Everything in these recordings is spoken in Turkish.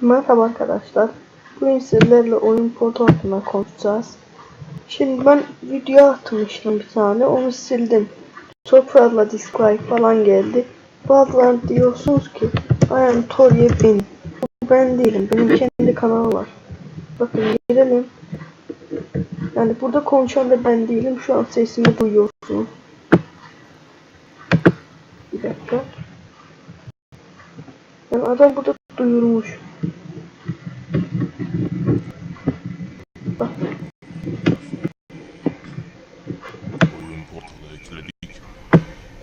Merhaba arkadaşlar. Bugün sizlerle oyun portal hakkında konuşacağız. Şimdi ben video atmıştım bir tane onu sildim. Çok fazla dislike falan geldi. Bazıları diyorsunuz ki I Toriye. Bu ben değilim. Benim kendi kanalım var. Bakın girelim. Yani burada konuşan da ben değilim. Şu an sesimi duyuyorsunuz. Bir dakika. Yani adam burada duyurmuş. Bak. oyun portalı ekledik.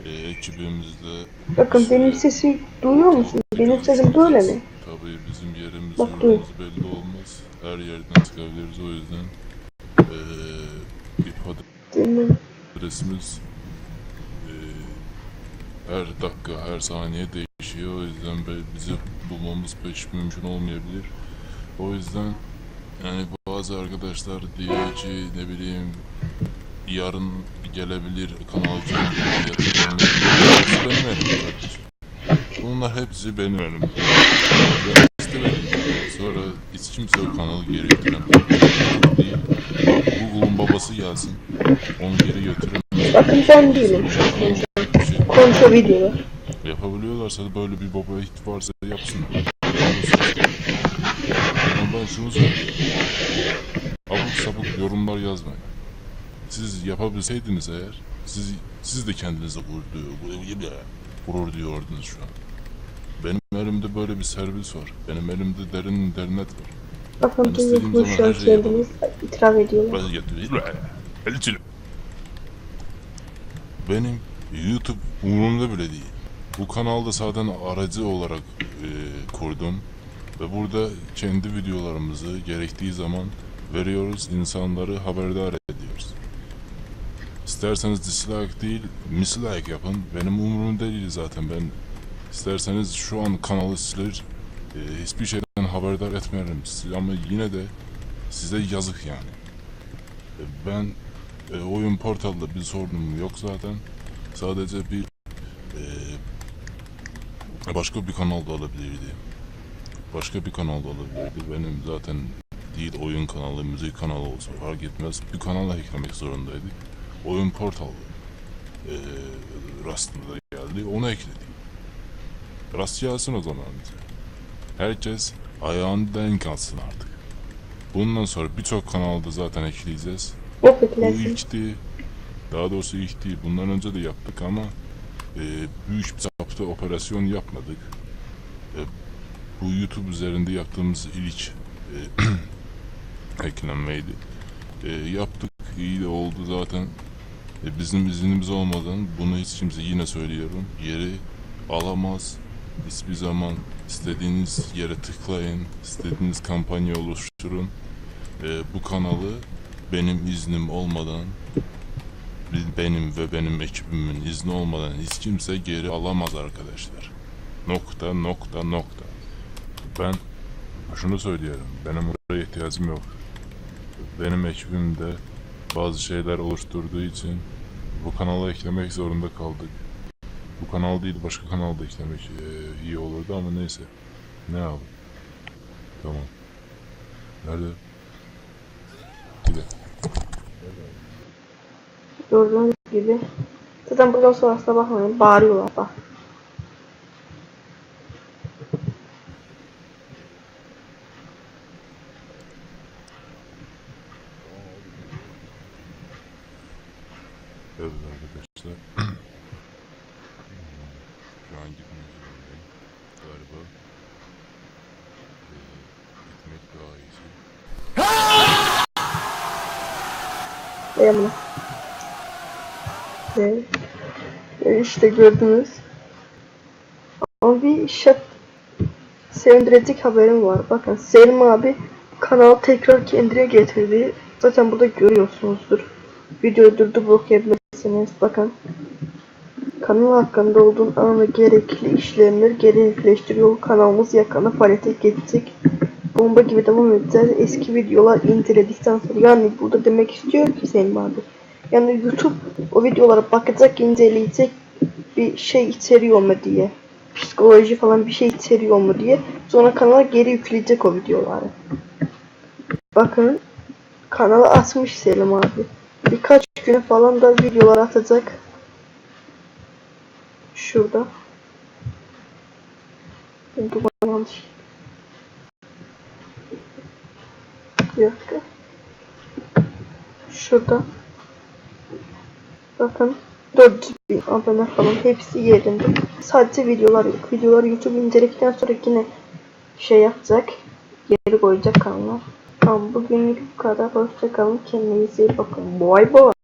Ee, ekibimizde Bakın benim sesi duyuyor musun? Benim sesim böyle mi? tabii bizim yerimiz Bak, yurdumuz belli olmaz. Her yerden çıkabiliriz o yüzden ee, Dinle. adresimiz ee, her dakika her saniye değişiyor. O yüzden bizi bulmamız pek mümkün olmayabilir. O yüzden yani bazı arkadaşlar diyor ki ne bileyim yarın gelebilir kanal kendine Hepsi benim elimde kardeşim. Bunlar hepsi benim istemedim. Sonra hiç kimse o kanalı geri götüremez. Google'un babası gelsin. Onu geri götüremez. Bakın ben değilim. Bir Konuşa videolar. yapabiliyorlarsa da böyle bir baba ihtiyaç varsa yapsınlar. Ama ben şunu söylüyorum. Abuk sabuk yorumlar yazmayın. Siz yapabilseydiniz eğer, siz siz de kendinize gurur, gurur duyuyordunuz şu an. Benim elimde böyle bir servis var. Benim elimde derin dernet var. Bakın her şeyi kendiniz itiraf ediyorlar. Benim YouTube umurumda bile değil. Bu kanalda zaten aracı olarak e, kurdum. Ve burada kendi videolarımızı gerektiği zaman veriyoruz, insanları haberdar ediyoruz. İsterseniz dislike değil, mislike yapın. Benim umurumda değil zaten. Ben isterseniz şu an kanalı silir, e, hiçbir şeyden haberdar sizi ama yine de size yazık yani. E, Ben e, oyun portalda bir sorunum yok zaten. Sadece bir e, başka bir kanalda olabilirdi. Başka bir kanalda olabilirdi. Benim zaten değil oyun kanalı, müzik kanalı olsa fark etmez. Bir kanala eklemek zorundaydık. Oyun portalı e, rastında geldi. Onu ekledik. Rast gelsin o zaman bize. Herkes ayağını denk alsın artık. Bundan sonra birçok kanalda zaten ekleyeceğiz. Bu ilkti. Daha doğrusu ilk değil. Bundan önce de yaptık ama e, büyük bir çapta operasyon yapmadık. E, bu YouTube üzerinde yaptığımız ilk e, eklenmeydi. E, yaptık. iyi de oldu zaten. E, bizim iznimiz olmadan bunu hiç kimse yine söylüyorum. Yeri alamaz. Hiçbir zaman istediğiniz yere tıklayın. istediğiniz kampanya oluşturun. E, bu kanalı benim iznim olmadan benim ve benim ekibimin izni olmadan hiç kimse geri alamaz arkadaşlar. Nokta nokta nokta. Ben şunu söylüyorum. Benim buraya ihtiyacım yok. Benim ekibim de bazı şeyler oluşturduğu için bu kanala eklemek zorunda kaldık. Bu kanal değil başka kanalda eklemek eee, iyi olurdu ama neyse. Ne yapalım? Tamam. Nerede? De. Gördüğünüz gibi. Zaten buradan sonrasına bakmayın. Bağırıyorlar bak. Evet arkadaşlar. Şu an gitmek zorundayım. Galiba. Ee, gitmek daha iyisi. Ve bunu. Ve ve işte gördünüz. Ama bir şak sevindirecek haberim var. Bakın Selim abi kanalı tekrar kendine getirdi. Zaten burada görüyorsunuzdur. Videoyu durdurup okuyabilirsiniz. Bakın. Kanal hakkında olduğun an ve gerekli işlemler gerekleştiriyor. Kanalımız yakında faaliyete geçecek. Bomba gibi devam edeceğiz. Eski videolar inceledikten sonra yani burada demek istiyor ki Selim abi. Yani YouTube o videolara bakacak, inceleyecek bir şey içeriyor mu diye. Psikoloji falan bir şey içeriyor mu diye Sonra kanala geri yükleyecek o videoları. Bakın kanala atmış Selim abi. Birkaç güne falan da videolar atacak. Şurada. Bana yanlış. Bir dakika. Şurada. Bakın 400 bin abone falan hepsi yerinde. Sadece videolar yok. Videolar YouTube indirdikten sonra yine şey yapacak. Geri koyacak kanala. Tamam bugünlük bu kadar. Hoşçakalın. Kendinize iyi bakın. Bye bye.